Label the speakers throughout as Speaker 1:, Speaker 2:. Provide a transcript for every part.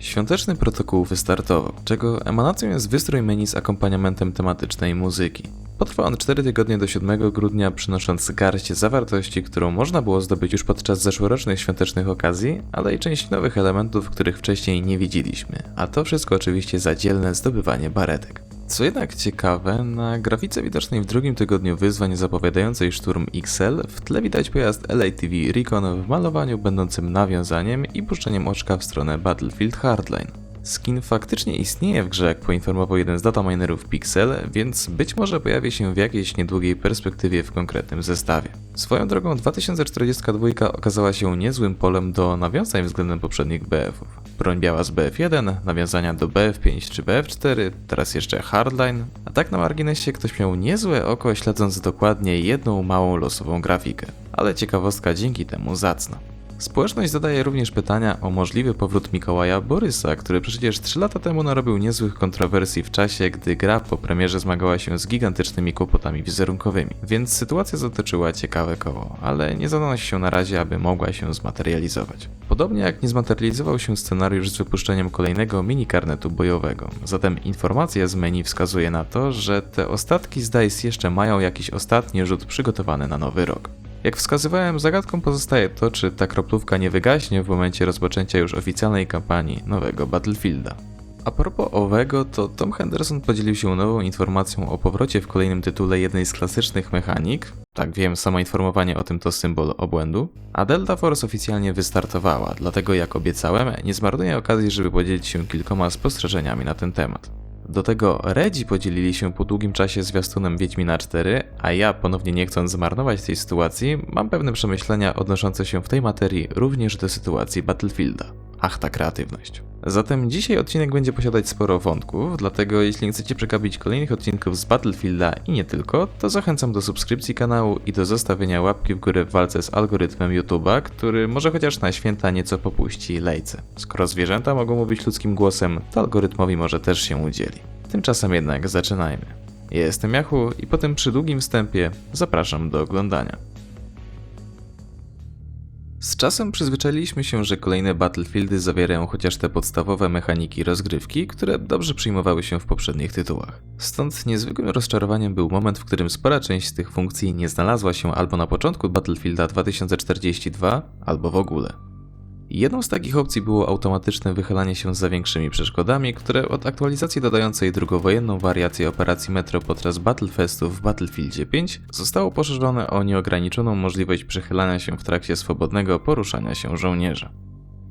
Speaker 1: Świąteczny protokół wystartował, czego emanacją jest wystrój menu z akompaniamentem tematycznej muzyki. Potrwa on 4 tygodnie do 7 grudnia, przynosząc garść zawartości, którą można było zdobyć już podczas zeszłorocznych świątecznych okazji, ale i część nowych elementów, których wcześniej nie widzieliśmy. A to wszystko oczywiście za dzielne zdobywanie baretek. Co jednak ciekawe, na grafice widocznej w drugim tygodniu wyzwań zapowiadającej szturm XL w tle widać pojazd LATV Recon w malowaniu będącym nawiązaniem i puszczeniem oczka w stronę Battlefield Hardline. Skin faktycznie istnieje w grze, jak poinformował jeden z dataminerów Pixel, więc być może pojawi się w jakiejś niedługiej perspektywie w konkretnym zestawie. Swoją drogą 2042 okazała się niezłym polem do nawiązań względem poprzednich BF-ów. Broń biała z BF1, nawiązania do BF5 czy BF4, teraz jeszcze Hardline, a tak na marginesie ktoś miał niezłe oko śledząc dokładnie jedną małą losową grafikę, ale ciekawostka dzięki temu zacna. Społeczność zadaje również pytania o możliwy powrót Mikołaja Borysa, który przecież 3 lata temu narobił niezłych kontrowersji w czasie, gdy gra po premierze zmagała się z gigantycznymi kłopotami wizerunkowymi. Więc sytuacja zatoczyła ciekawe koło, ale nie zanosi się na razie, aby mogła się zmaterializować. Podobnie jak nie zmaterializował się scenariusz z wypuszczeniem kolejnego minikarnetu bojowego. Zatem informacja z menu wskazuje na to, że te ostatki z DICE jeszcze mają jakiś ostatni rzut przygotowany na nowy rok. Jak wskazywałem, zagadką pozostaje to, czy ta kroplówka nie wygaśnie w momencie rozpoczęcia już oficjalnej kampanii nowego Battlefielda. A propos owego, to Tom Henderson podzielił się nową informacją o powrocie w kolejnym tytule jednej z klasycznych mechanik. Tak wiem, samo informowanie o tym to symbol obłędu. A Delta Force oficjalnie wystartowała, dlatego jak obiecałem, nie zmarnuję okazji, żeby podzielić się kilkoma spostrzeżeniami na ten temat. Do tego Redzi podzielili się po długim czasie zwiastunem Wiedźmina 4, a ja, ponownie nie chcąc zmarnować tej sytuacji, mam pewne przemyślenia odnoszące się w tej materii również do sytuacji Battlefielda. Ach, ta kreatywność. Zatem dzisiaj odcinek będzie posiadać sporo wątków, dlatego jeśli chcecie przegapić kolejnych odcinków z Battlefielda i nie tylko, to zachęcam do subskrypcji kanału i do zostawienia łapki w górę w walce z algorytmem YouTube'a, który może chociaż na święta nieco popuści lejce. Skoro zwierzęta mogą mówić ludzkim głosem, to algorytmowi może też się udzieli. Tymczasem jednak zaczynajmy. Ja jestem Jachu i po tym przydługim wstępie zapraszam do oglądania. Z czasem przyzwyczailiśmy się, że kolejne Battlefieldy zawierają chociaż te podstawowe mechaniki rozgrywki, które dobrze przyjmowały się w poprzednich tytułach. Stąd niezwykłym rozczarowaniem był moment, w którym spora część z tych funkcji nie znalazła się albo na początku Battlefielda 2042, albo w ogóle. Jedną z takich opcji było automatyczne wychylanie się za większymi przeszkodami, które od aktualizacji dodającej drugowojenną wariację operacji Metro podczas Battlefestu w Battlefieldzie 5 zostało poszerzone o nieograniczoną możliwość przechylania się w trakcie swobodnego poruszania się żołnierza.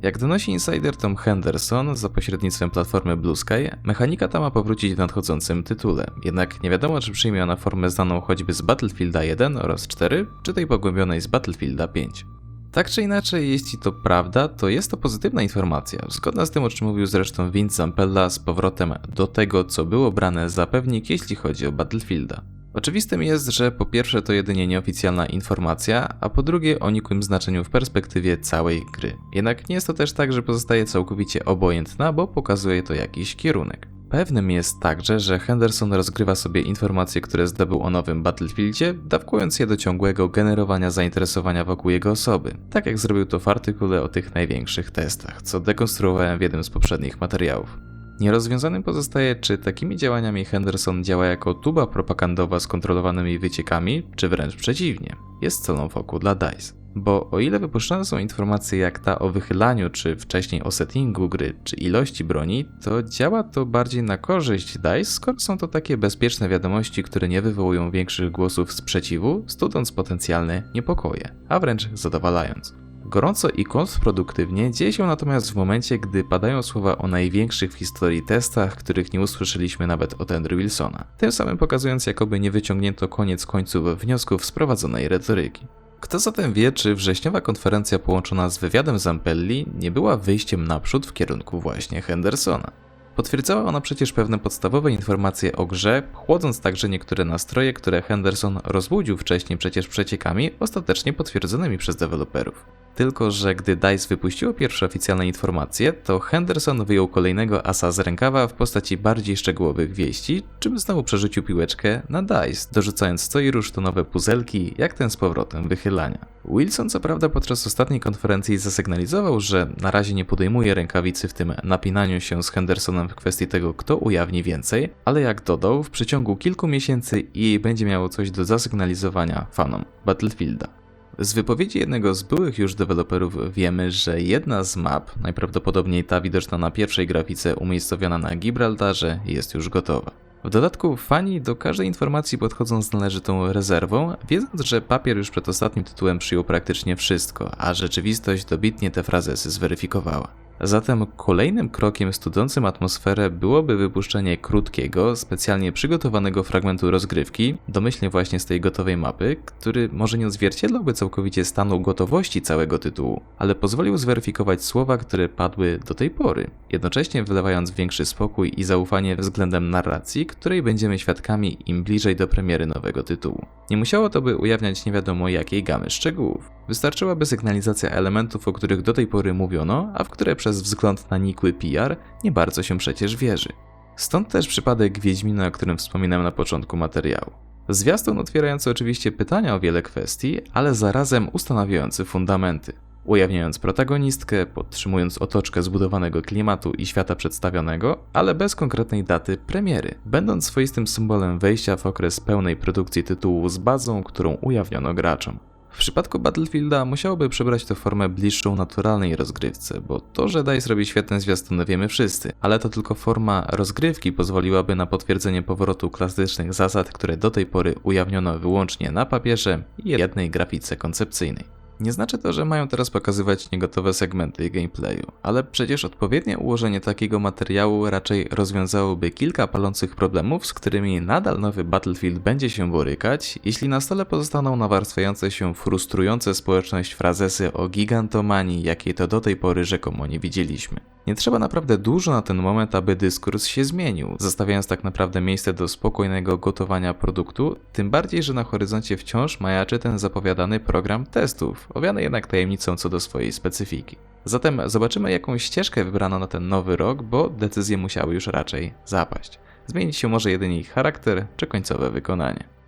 Speaker 1: Jak donosi insider Tom Henderson za pośrednictwem platformy Blue Sky, mechanika ta ma powrócić w nadchodzącym tytule, jednak nie wiadomo czy przyjmie ona formę znaną choćby z Battlefielda 1 oraz 4, czy tej pogłębionej z Battlefielda 5. Tak czy inaczej, jeśli to prawda, to jest to pozytywna informacja, zgodna z tym, o czym mówił zresztą Vince Zampella z powrotem do tego, co było brane za pewnik, jeśli chodzi o Battlefielda. Oczywistym jest, że po pierwsze to jedynie nieoficjalna informacja, a po drugie o nikłym znaczeniu w perspektywie całej gry. Jednak nie jest to też tak, że pozostaje całkowicie obojętna, bo pokazuje to jakiś kierunek. Pewnym jest także, że Henderson rozgrywa sobie informacje, które zdobył o nowym Battlefieldzie, dawkując je do ciągłego generowania zainteresowania wokół jego osoby, tak jak zrobił to w artykule o tych największych testach, co dekonstruowałem w jednym z poprzednich materiałów. Nierozwiązanym pozostaje, czy takimi działaniami Henderson działa jako tuba propagandowa z kontrolowanymi wyciekami, czy wręcz przeciwnie, jest celą foku dla DICE. Bo o ile wypuszczane są informacje jak ta o wychylaniu, czy wcześniej o settingu gry, czy ilości broni, to działa to bardziej na korzyść DICE, skoro są to takie bezpieczne wiadomości, które nie wywołują większych głosów sprzeciwu, studząc potencjalne niepokoje, a wręcz zadowalając. Gorąco i kontrproduktywnie dzieje się natomiast w momencie, gdy padają słowa o największych w historii testach, których nie usłyszeliśmy nawet od Andrew Wilsona, tym samym pokazując jakoby nie wyciągnięto koniec końców wniosków z prowadzonej retoryki. Kto zatem wie, czy wrześniowa konferencja połączona z wywiadem Zampelli nie była wyjściem naprzód w kierunku właśnie Hendersona? Potwierdzała ona przecież pewne podstawowe informacje o grze, chłodząc także niektóre nastroje, które Henderson rozbudził wcześniej przecież przeciekami, ostatecznie potwierdzonymi przez deweloperów. Tylko, że gdy DICE wypuściło pierwsze oficjalne informacje, to Henderson wyjął kolejnego asa z rękawa w postaci bardziej szczegółowych wieści, czym znowu przerzucił piłeczkę na DICE, dorzucając co i rusz to nowe puzelki, jak ten z powrotem wychylania. Wilson co prawda podczas ostatniej konferencji zasygnalizował, że na razie nie podejmuje rękawicy w tym napinaniu się z Hendersonem w kwestii tego, kto ujawni więcej, ale jak dodał, w przeciągu kilku miesięcy EA będzie miało coś do zasygnalizowania fanom Battlefielda. Z wypowiedzi jednego z byłych już deweloperów wiemy, że jedna z map, najprawdopodobniej ta widoczna na pierwszej grafice umiejscowiona na Gibraltarze, jest już gotowa. W dodatku fani do każdej informacji podchodzą z należytą rezerwą, wiedząc, że papier już przed ostatnim tytułem przyjął praktycznie wszystko, a rzeczywistość dobitnie te frazesy zweryfikowała. Zatem kolejnym krokiem studiującym atmosferę byłoby wypuszczenie krótkiego, specjalnie przygotowanego fragmentu rozgrywki, domyślnie właśnie z tej gotowej mapy, który może nie odzwierciedlałby całkowicie stanu gotowości całego tytułu, ale pozwolił zweryfikować słowa, które padły do tej pory, jednocześnie wylewając większy spokój i zaufanie względem narracji, której będziemy świadkami im bliżej do premiery nowego tytułu. Nie musiało to by ujawniać nie wiadomo jakiej gamy szczegółów. Wystarczyłaby sygnalizacja elementów, o których do tej pory mówiono, a w które przez wzgląd na nikły PR nie bardzo się przecież wierzy. Stąd też przypadek Wiedźmina, o którym wspominałem na początku materiału. Zwiastun otwierający oczywiście pytania o wiele kwestii, ale zarazem ustanawiający fundamenty. Ujawniając protagonistkę, podtrzymując otoczkę zbudowanego klimatu i świata przedstawionego, ale bez konkretnej daty premiery, będąc swoistym symbolem wejścia w okres pełnej produkcji tytułu z bazą, którą ujawniono graczom. W przypadku Battlefielda musiałoby przybrać to formę bliższą naturalnej rozgrywce, bo to, że DICE robi świetne zwiastuny wiemy wszyscy, ale to tylko forma rozgrywki pozwoliłaby na potwierdzenie powrotu klasycznych zasad, które do tej pory ujawniono wyłącznie na papierze i jednej grafice koncepcyjnej. Nie znaczy to, że mają teraz pokazywać niegotowe segmenty gameplayu, ale przecież odpowiednie ułożenie takiego materiału raczej rozwiązałoby kilka palących problemów, z którymi nadal nowy Battlefield będzie się borykać, jeśli na stole pozostaną nawarstwiające się frustrujące społeczność frazesy o gigantomanii, jakiej to do tej pory rzekomo nie widzieliśmy. Nie trzeba naprawdę dużo na ten moment, aby dyskurs się zmienił, zostawiając tak naprawdę miejsce do spokojnego gotowania produktu, tym bardziej, że na horyzoncie wciąż majaczy ten zapowiadany program testów, owiany jednak tajemnicą co do swojej specyfiki. Zatem zobaczymy jaką ścieżkę wybrano na ten nowy rok, bo decyzje musiały już raczej zapaść. Zmienić się może jedynie ich charakter czy końcowe wykonanie.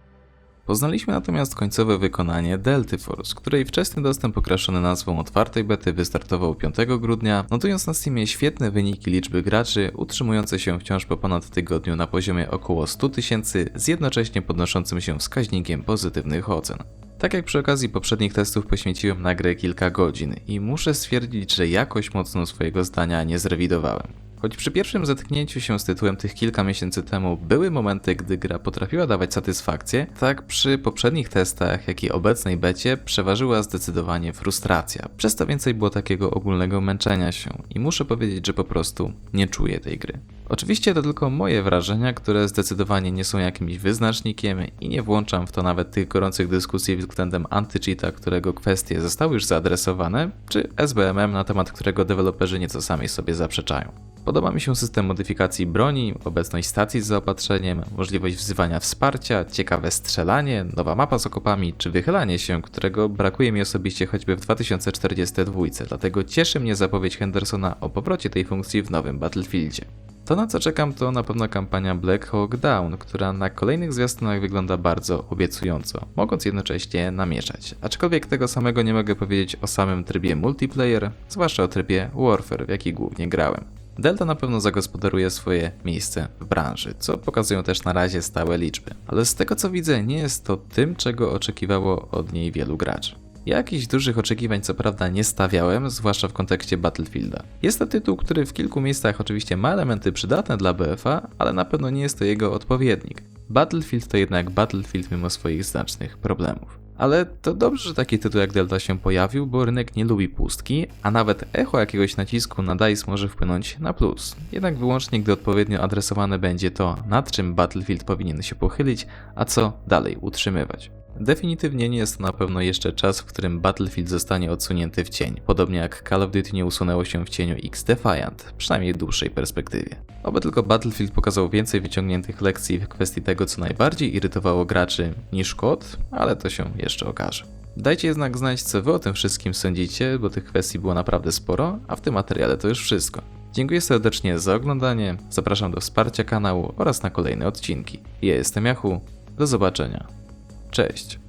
Speaker 1: Poznaliśmy natomiast końcowe wykonanie Delty Force, której wczesny dostęp okraszony nazwą otwartej bety wystartował 5 grudnia, notując na Steamie świetne wyniki liczby graczy, utrzymujące się wciąż po ponad tygodniu na poziomie około 100 tysięcy, z jednocześnie podnoszącym się wskaźnikiem pozytywnych ocen. Tak jak przy okazji poprzednich testów poświęciłem na grę kilka godzin i muszę stwierdzić, że jakoś mocno swojego zdania nie zrewidowałem. Choć przy pierwszym zetknięciu się z tytułem tych kilka miesięcy temu były momenty, gdy gra potrafiła dawać satysfakcję, tak przy poprzednich testach, jak i obecnej becie przeważyła zdecydowanie frustracja. Przez to więcej było takiego ogólnego męczenia się i muszę powiedzieć, że po prostu nie czuję tej gry. Oczywiście to tylko moje wrażenia, które zdecydowanie nie są jakimś wyznacznikiem i nie włączam w to nawet tych gorących dyskusji względem anti-cheata, którego kwestie zostały już zaadresowane, czy SBMM, na temat którego deweloperzy nieco sami sobie zaprzeczają. Podoba mi się system modyfikacji broni, obecność stacji z zaopatrzeniem, możliwość wzywania wsparcia, ciekawe strzelanie, nowa mapa z okopami czy wychylanie się, którego brakuje mi osobiście choćby w 2042, dlatego cieszy mnie zapowiedź Hendersona o powrocie tej funkcji w nowym Battlefieldzie. To na co czekam to na pewno kampania Black Hawk Down, która na kolejnych zwiastunach wygląda bardzo obiecująco, mogąc jednocześnie namieszać. Aczkolwiek tego samego nie mogę powiedzieć o samym trybie multiplayer, zwłaszcza o trybie Warfare, w jaki głównie grałem. Delta na pewno zagospodaruje swoje miejsce w branży, co pokazują też na razie stałe liczby. Ale z tego co widzę, nie jest to tym, czego oczekiwało od niej wielu graczy. Ja jakichś dużych oczekiwań co prawda nie stawiałem, zwłaszcza w kontekście Battlefielda. Jest to tytuł, który w kilku miejscach oczywiście ma elementy przydatne dla BFA, ale na pewno nie jest to jego odpowiednik. Battlefield to jednak Battlefield mimo swoich znacznych problemów. Ale to dobrze, że taki tytuł jak Delta się pojawił, bo rynek nie lubi pustki, a nawet echo jakiegoś nacisku na DICE może wpłynąć na plus. Jednak wyłącznie gdy odpowiednio adresowane będzie to, nad czym Battlefield powinien się pochylić, a co dalej utrzymywać. Definitywnie nie jest to na pewno jeszcze czas, w którym Battlefield zostanie odsunięty w cień, podobnie jak Call of Duty nie usunęło się w cieniu X Defiant, przynajmniej w dłuższej perspektywie. Oby tylko Battlefield pokazał więcej wyciągniętych lekcji w kwestii tego, co najbardziej irytowało graczy niż kod, ale to się jeszcze okaże. Dajcie znak znać, co wy o tym wszystkim sądzicie, bo tych kwestii było naprawdę sporo, a w tym materiale to już wszystko. Dziękuję serdecznie za oglądanie, zapraszam do wsparcia kanału oraz na kolejne odcinki. Ja jestem Jachu, do zobaczenia. Cześć.